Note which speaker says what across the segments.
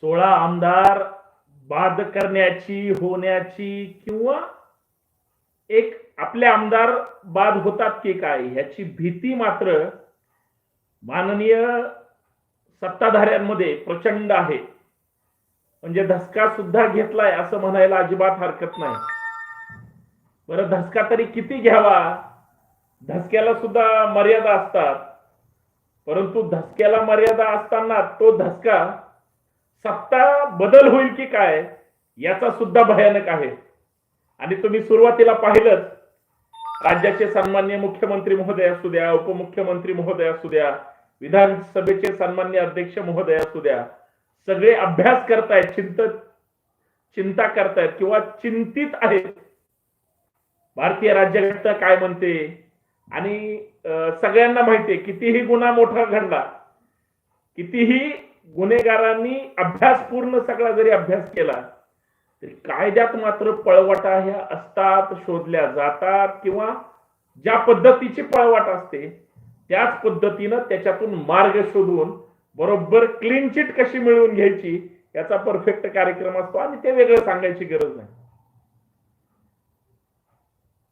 Speaker 1: सोळा आमदार बाद करण्याची होण्याची किंवा एक आपले आमदार बाद होतात की काय ह्याची भीती मात्र माननीय सत्ताधाऱ्यांमध्ये प्रचंड आहे. म्हणजे धसका सुद्धा घेतलाय असं म्हणायला अजिबात हरकत नाही. बरं धसका तरी किती घ्यावा? धसक्याला सुद्धा मर्यादा असतात. परंतु धसक्याला मर्यादा असताना तो धसका सत्ता बदल होईल की काय याचा सुद्धा भयानक आहे. आणि तुम्ही सुरुवातीला पाहिलंच राज्याचे सन्मान्य मुख्यमंत्री महोदय असू द्या उपमुख्यमंत्री महोदय असू द्या विधानसभेचे सन्मान्य अध्यक्ष महोदय असू द्या सगळे अभ्यास करतायत चिंत चिंता करतायत किंवा चिंतित आहेत. भारतीय राज्यघटना काय म्हणते? आणि सगळ्यांना माहितीये कितीही गुन्हा मोठा घडला कितीही गुन्हेगारांनी अभ्यासपूर्ण सगळा जरी अभ्यास केला तरी कायद्यात मात्र पळवाटा ह्या असतात शोधल्या जातात किंवा ज्या पद्धतीची पळवाट असते त्याच पद्धतीनं त्याच्यातून मार्ग शोधून बरोबर क्लीन चिट कशी मिळवून घ्यायची याचा परफेक्ट कार्यक्रम असतो आणि ते वेगळं सांगायची गरज नाही.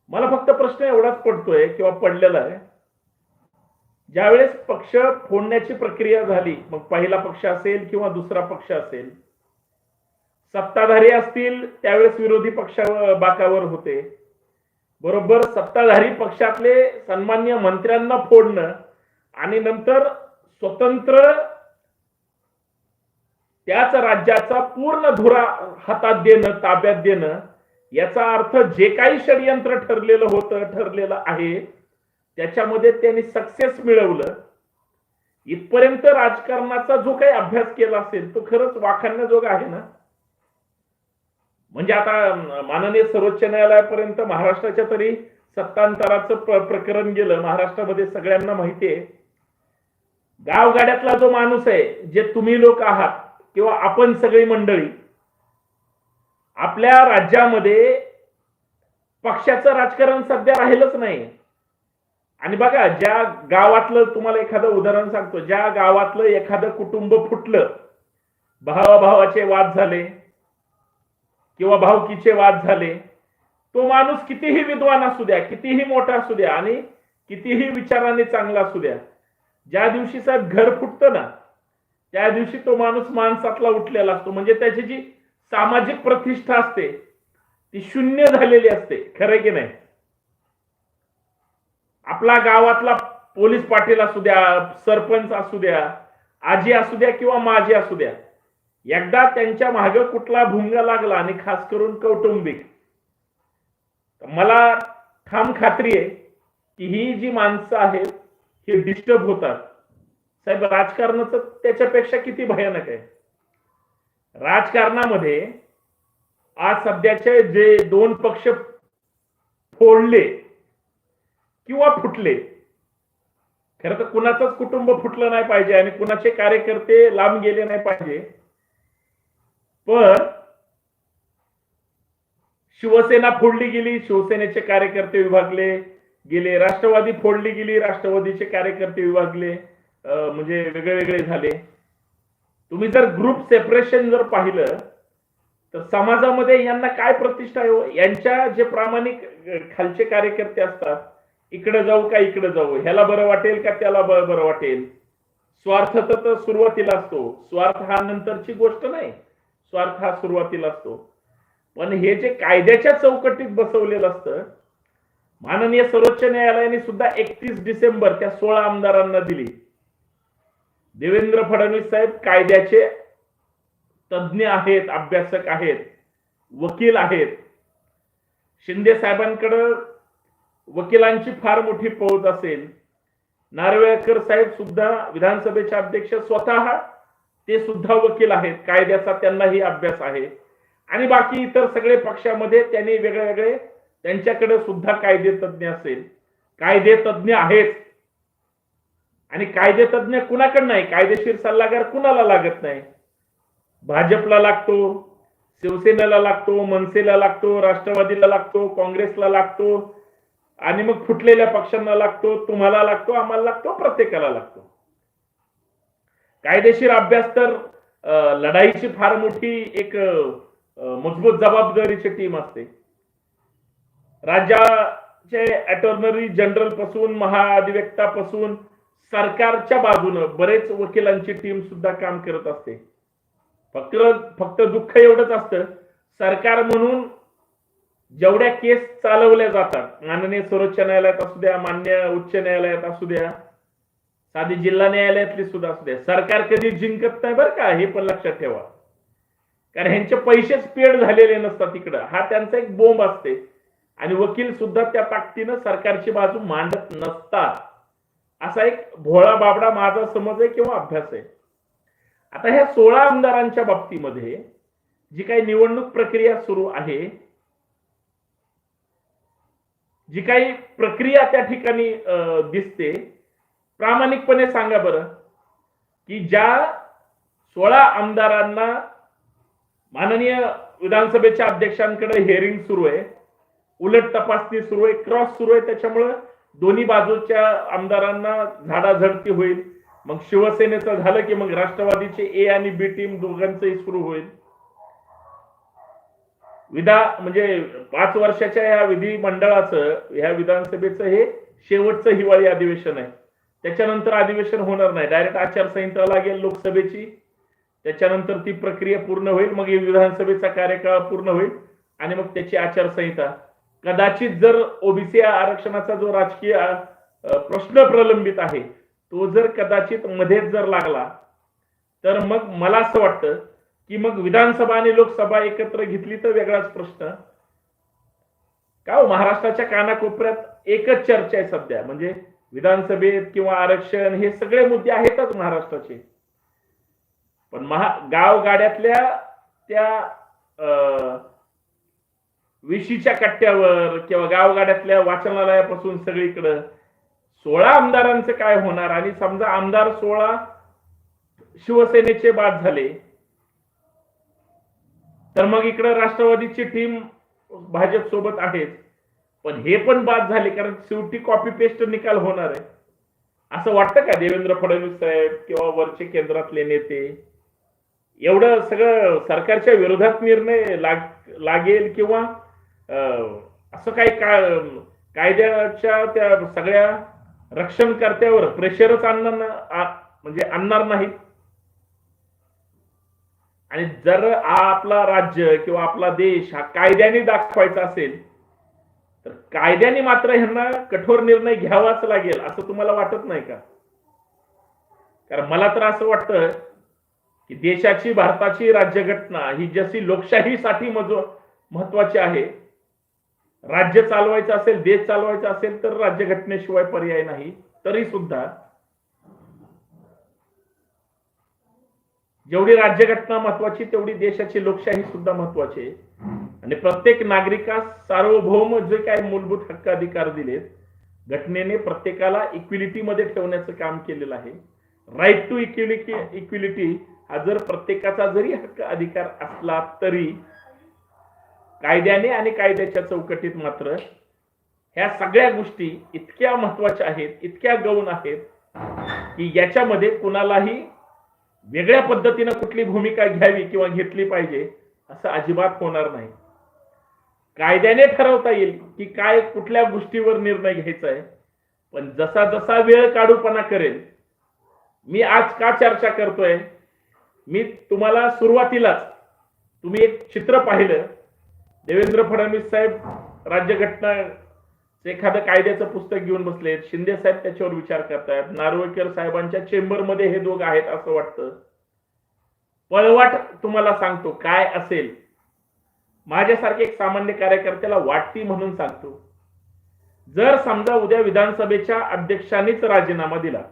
Speaker 1: मला फक्त प्रश्न एवढाच पडतोय किंवा पडलेला आहे. ज्यावेळेस पक्ष फोडण्याची प्रक्रिया झाली मग पहिला पक्ष असेल किंवा दुसरा पक्ष असेल सत्ताधारी असतील त्यावेळेस विरोधी पक्ष बाकावर होते. बरोबर सत्ताधारी पक्षातले सन्मान्य मंत्र्यांना फोडणं आणि नंतर स्वतंत्र त्याच राज्याचा पूर्ण धुरा हातात देणं ताब्यात देणं याचा अर्थ जे काही षडयंत्र ठरलेलं होतं ठरलेलं आहे त्याच्यामध्ये त्यांनी सक्सेस मिळवलं. इथपर्यंत राजकारणाचा जो काही अभ्यास केला असेल तो खरंच वाखाणण्याजोगा आहे ना? म्हणजे आता माननीय सर्वोच्च न्यायालयापर्यंत महाराष्ट्राच्या तरी सत्तांतराचं प्र- प्रकरण गेलं महाराष्ट्रामध्ये सगळ्यांना माहिती आहे. गावगाड्यातला जो माणूस आहे जे तुम्ही लोक आहात किंवा आपण सगळी मंडळी आपल्या राज्यामध्ये पक्षाचं राजकारण सध्या राहिलंच नाही. आणि बघा ज्या गावातलं तुम्हाला एखादं उदाहरण सांगतो ज्या गावातलं एखादं कुटुंब फुटलं भावाभावाचे वाद झाले किंवा भावकीचे वाद झाले तो माणूस कितीही विद्वान असू द्या कितीही मोठा असू द्या आणि कितीही विचाराने चांगला असू द्या ज्या दिवशी साहेब घर फुटतं ना त्या दिवशी तो माणूस माणसातला उठलेला असतो. म्हणजे त्याची जी सामाजिक प्रतिष्ठा असते ती शून्य झालेली असते. खरं की नाही? आपला गावातला पोलीस पाटील असू द्या सरपंच असू द्या आजी असू द्या किंवा माझी असू द्या एकदा त्यांच्या मागे कुठला भुंगा लागला आणि खास करून कौटुंबिक मला ठाम खात्री आहे की ही जी माणसं आहेत ही डिस्टर्ब होतात. साहेब राजकारणाचं त्याच्यापेक्षा किती भयानक आहे? राजकारणामध्ये आज सध्याचे जे दोन पक्ष फोडले किंवा फुटले. खरं तर कुणाचंच कुटुंब फुटलं नाही पाहिजे आणि कुणाचे कार्यकर्ते लांब गेले नाही पाहिजे. पण शिवसेना फोडली गेली शिवसेनेचे कार्यकर्ते विभागले गेले राष्ट्रवादी फोडली गेली राष्ट्रवादीचे कार्यकर्ते विभागले म्हणजे वेगळे वेगळे झाले. तुम्ही जर ग्रुप सेपरेशन जर पाहिलं तर समाजामध्ये यांना काय प्रतिष्ठा आहे? यांच्या जे प्रामाणिक खालचे कार्यकर्ते असतात इकडे जाऊ का इकडे जाऊ? ह्याला बरं वाटेल का त्याला बरं वाटेल? स्वार्थ तर तर सुरुवातीला असतो. स्वार्थ हा नंतरची गोष्ट नाही. स्वार्थ हा सुरुवातीला असतो. पण हे जे कायद्याच्या चौकटीत बसवलेलं असतं माननीय सर्वोच्च न्यायालयाने सुद्धा एकतीस डिसेंबर त्या सोळा आमदारांना दिली. देवेंद्र फडणवीस साहेब कायद्याचे तज्ज्ञ आहेत अभ्यासक आहेत वकील आहेत. शिंदे साहेबांकडं वकिलांची फार मोठी फौज असेल नारवेळकर साहेब सुद्धा विधानसभेचे अध्यक्ष स्वतः ते सुद्धा वकील आहेत कायद्याचा त्यांनाही अभ्यास आहे. आणि बाकी इतर सगळे पक्षामध्ये त्यांनी वेगळे वेगळे त्यांच्याकडे सुद्धा कायदे तज्ज्ञ असेल. कायदे तज्ञ आहेत. आणि कायदे तज्ञ कुणाकडे नाही? कायदेशीर सल्लागार कुणाला लागत नाही? भाजपला लागतो शिवसेनेला लागतो मनसेला लागतो राष्ट्रवादीला लागतो काँग्रेसला लागतो आणि मग फुटलेल्या पक्षांना लागतो तुम्हाला लागतो आम्हाला लागतो प्रत्येकाला लागतो. कायदेशीर अभ्यास तर लढाईची फार मोठी एक मजबूत जबाबदारीची टीम असते. राज्याचे अटॉर्नरी जनरलपासून महाअधिवक्ता पासून सरकारच्या बाजूनं बरेच वकिलांची टीम सुद्धा काम करत असते. फक्त फक्त दुःख एवढंच असतं. सरकार म्हणून जेवढ्या केस चालवल्या जातात माननीय सर्वोच्च न्यायालयात असू द्या मान्य उच्च न्यायालयात असू द्या साधी जिल्हा न्यायालयातली सुद्धा असू द्या सरकार कधी जिंकत नाही बरं का हे पण लक्षात ठेवा. कारण ह्यांचे पैसेच पेड झालेले नसतात तिकडं हा त्यांचा एक बोंब असते. आणि वकील सुद्धा त्या ताकदीनं सरकारची बाजू मांडत नसतात. असा एक भोळा बाबडा माझा समज आहे किंवा अभ्यास आहे. आता ह्या सोळा आमदारांच्या बाबतीमध्ये जी काही निवडणूक प्रक्रिया सुरू आहे जी काही प्रक्रिया त्या ठिकाणी दिसते प्रामाणिकपणे सांगा बरं की ज्या सोळा आमदारांना माननीय विधानसभेच्या अध्यक्षांकडे हेअरिंग सुरू आहे उलट तपासणी सुरू आहे क्रॉस सुरू आहे त्याच्यामुळं दोन्ही बाजूच्या आमदारांना झाडाझडती होईल. मग शिवसेनेचं झालं की मग राष्ट्रवादीचे ए आणि बी टीम दोघांचंही सुरू होईल. विधा म्हणजे पाच वर्षाच्या या विधिमंडळाचं ह्या विधानसभेचं हे शेवटचं हिवाळी अधिवेशन आहे. त्याच्यानंतर अधिवेशन होणार नाही. डायरेक्ट आचारसंहिता लागेल लोकसभेची. त्याच्यानंतर ती प्रक्रिया पूर्ण होईल. मग विधानसभेचा कार्यकाळ पूर्ण होईल. आणि मग त्याची आचारसंहिता. कदाचित जर ओबीसी आरक्षणाचा जो राजकीय प्रश्न प्रलंबित आहे तो जर कदाचित मध्येच जर लागला तर मग मला असं वाटतं की मग विधानसभा आणि लोकसभा एकत्र घेतली तर वेगळाच प्रश्न. का हो? महाराष्ट्राच्या कानाकोपऱ्यात एकच चर्चा आहे सध्या. म्हणजे विधानसभेत किंवा आरक्षण हे सगळे मुद्दे आहेतच महाराष्ट्राचे. पण महा गाव गाड्यातल्या त्या अं, विशीच्या कट्ट्यावर किंवा गावगाड्यातल्या वाचनालयापासून सगळीकडं सोळा आमदारांचं काय होणार? आणि समजा आमदार सोळा शिवसेनेचे बाद झाले. तर मग इकडं राष्ट्रवादीची टीम भाजप सोबत आहेच पण हे पण बाद झाले कारण शेवटी कॉपी पेस्ट निकाल होणार आहे. असं वाटतं का देवेंद्र फडणवीस साहेब किंवा वरचे केंद्रातले नेते? एवढं सगळं सरकारच्या विरोधात निर्णय लाग लागेल किंवा असं काही का कायद्याच्या त्या सगळ्या रक्षणकर्त्यावर प्रेशरच आणणार म्हणजे आणणार नाहीत? आणि जर आपला राज्य किंवा आपला देश हा कायद्याने दाखवायचा असेल तर कायद्याने मात्र ह्यांना कठोर निर्णय घ्यावाच लागेल असं तुम्हाला वाटत नाही का? कारण मला तर असं वाटतं की देशाची भारताची राज्यघटना ही जशी लोकशाहीसाठी मज- महत्वाची आहे राज्य चालवायचं असेल देश चालवायचा असेल तर राज्यघटनेशिवाय पर्याय नाही तरी सुद्धा जेवढी राज्यघटना महत्वाची तेवढी देशाची लोकशाही सुद्धा महत्वाची आहे. आणि प्रत्येक नागरिकास सार्वभौम जे काही मूलभूत हक्क अधिकार दिलेत घटनेने प्रत्येकाला इक्विलिटी मध्ये ठेवण्याचं काम केलेलं आहे. राईट टू इक्विलिटी इक्विलिटी हा जर प्रत्येकाचा जरी हक्क अधिकार असला तरी कायद्याने आणि कायद्याच्या चौकटीत मात्र ह्या सगळ्या गोष्टी इतक्या महत्त्वाच्या आहेत इतक्या गौण आहेत की याच्यामध्ये कुणालाही वेगळ्या पद्धतीनं कुठली भूमिका घ्यावी किंवा घेतली पाहिजे असं अजिबात होणार नाही. कायद्याने ठरवता येईल की काय कुठल्या गोष्टीवर निर्णय घ्यायचा आहे. पण जसा जसा वेळ काढूपणा करेल मी आज का चर्चा करतोय? मी तुम्हाला सुरुवातीलाच तुम्ही एक चित्र पाहिलं. देवेंद्र फडणवीस साहेब राज्यघटना एखादं कायद्याचं पुस्तक घेऊन बसलेत. शिंदे साहेब त्याच्यावर विचार करतायत. नार्वेकर साहेबांच्या चेंबरमध्ये हे दोघ आहेत असं वाटतं. पळवाट तुम्हाला सांगतो काय असेल? माझ्यासारखे एक सामान्य कार्यकर्त्याला वाटती म्हणून सांगतो. जर समजा उद्या विधानसभेच्या अध्यक्षांनीच राजीनामा दिला.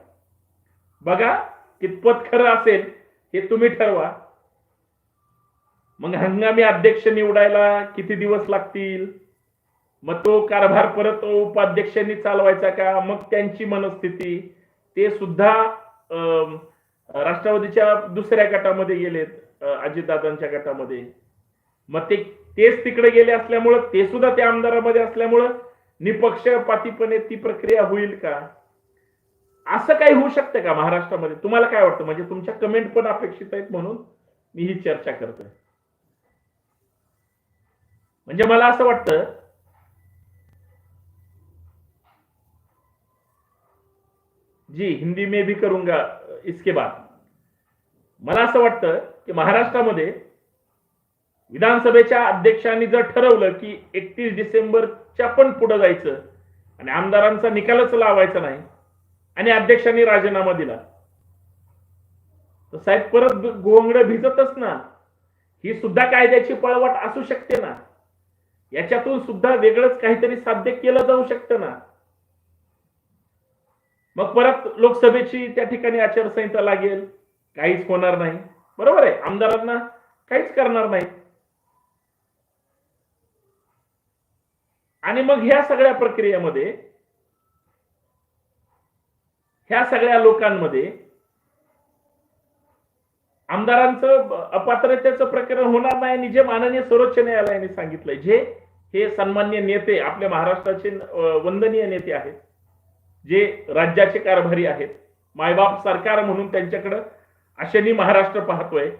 Speaker 1: बघा कितपत खरं असेल हे तुम्ही ठरवा. मग हंगामी अध्यक्ष निवडायला किती दिवस लागतील? मग तो कारभार परत उपाध्यक्षांनी चालवायचा का? मग त्यांची मनस्थिती ते सुद्धा राष्ट्रवादीच्या दुसऱ्या गटामध्ये गेलेत अजितदादांच्या गटामध्ये. मग ते तेच तिकडे गेले असल्यामुळं ते सुद्धा त्या आमदारामध्ये असल्यामुळं निपक्षपातीपणे ती प्रक्रिया होईल का? असं काही होऊ शकतं का महाराष्ट्रामध्ये? तुम्हाला काय वाटतं? म्हणजे तुमच्या कमेंट पण अपेक्षित आहेत म्हणून मी ही चर्चा करतोय. म्हणजे मला असं वाटतं जी हिंदी में भी करूंगा इसके बाद। मला असं वाटतं की महाराष्ट्रामध्ये विधानसभेच्या अध्यक्षांनी जर ठरवलं की एकतीस डिसेंबरच्या पण पुढे जायचं आणि आमदारांचा निकालच लावायचा नाही आणि अध्यक्षांनी राजीनामा दिला तर साहेब परत गोंगड भिजतच ना. ही सुद्धा कायद्याची पळवाट असू शकते ना. याच्यातून सुद्धा वेगळंच काहीतरी साध्य केलं जाऊ शकतं ना. मग परत लोकसभेची त्या ठिकाणी आचारसंहिता लागेल. काहीच होणार नाही. बरोबर आहे. आमदारांना काहीच करणार नाही. आणि मग ह्या सगळ्या प्रक्रियेमध्ये ह्या सगळ्या लोकांमध्ये आमदारांचं अपात्रतेचं प्रकरण होणार नाही आणि जे माननीय सर्वोच्च न्यायालयाने सांगितलंय जे हे सन्मान्य नेते आपल्या महाराष्ट्राचे वंदनीय नेते आहेत जे राज्याचे कारभारी आहेत मायबाप सरकार म्हणून त्यांच्याकडं अशाने महाराष्ट्र पाहतोय.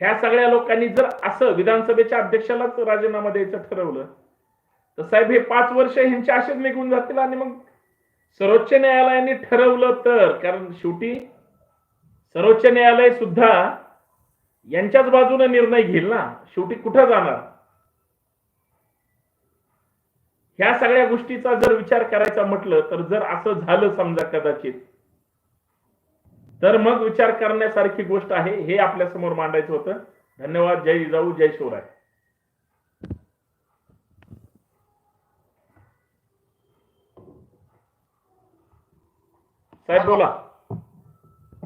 Speaker 1: ह्या सगळ्या लोकांनी जर असं विधानसभेच्या अध्यक्षालाच राजीनामा द्यायचं ठरवलं तर साहेब हे पाच वर्ष ह्यांचे असेच निघून जातील आणि मग सर्वोच्च न्यायालयाने ठरवलं तर कारण शेवटी सर्वोच्च न्यायालय सुद्धा यांच्याच बाजूने निर्णय घेईल ना? शेवटी कुठं जाणार? ह्या सगळ्या गोष्टीचा जर विचार करायचा म्हटलं तर जर असं झालं समजा कदाचित तर मग विचार करण्यासारखी गोष्ट आहे हे आपल्यासमोर मांडायचं होतं. धन्यवाद जय जाऊ जय शिवराय. साहेब बोला.